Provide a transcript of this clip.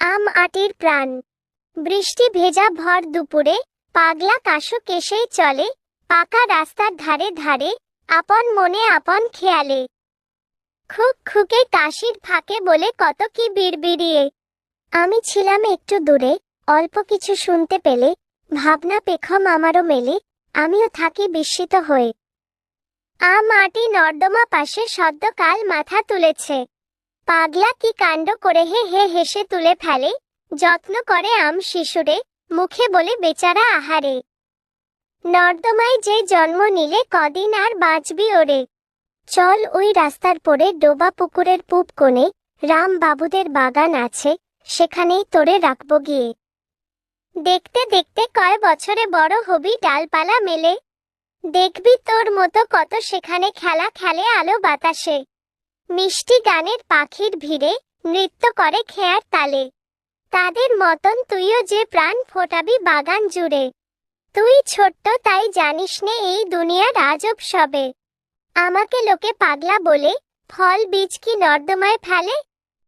আম আটির প্রাণ। বৃষ্টি ভেজা ভর দুপুরে, পাগলা কাশো কেসেই চলে, পাকা রাস্তার ধারে ধারে, আপন মনে আপন খেয়ালে। খুক খুকে কাশির ফাঁকে বলে কত কি বিড়বিড়িয়ে। আমি ছিলাম একটু দূরে, অল্প কিছু শুনতে পেলে, ভাবনা পেখম আমারও মেলে, আমিও থাকি বিস্মিত হয়ে। আ মাটি নর্দমা পাশে সদ্যকাল মাথা তুলেছে। পাগলা কি কাণ্ড করে হে হে হেসে তুলে ফেলে, যত্ন করে আম শিশুরে, মুখে বলে বেচারা আহারে। নর্দমায় যে জন্ম নিলে কদিন আর বাঁচবি ওরে। চল ওই রাস্তার পরে ডোবা পুকুরের পূব কোণে রাম বাবুদের বাগান আছে, সেখানেই তোরে রাখব গিয়ে। দেখতে দেখতে কয় বছরে বড় হবি ডালপালা মেলে। দেখবি তোর মতো কত সেখানে খেলা খেলে আলো বাতাসে। মিষ্টি গানের পাখির ভিড়ে নৃত্য করে খেয়ার তালে। তাদের মতন তুইও যে প্রাণ ফোটাবি বাগান জুড়ে। তুই ছোট্ট তাই জানিস নে এই দুনিয়ার আজব সবে। আমাকে লোকে পাগলা বলে, ফল বীজ কি নর্দমায় ফেলে?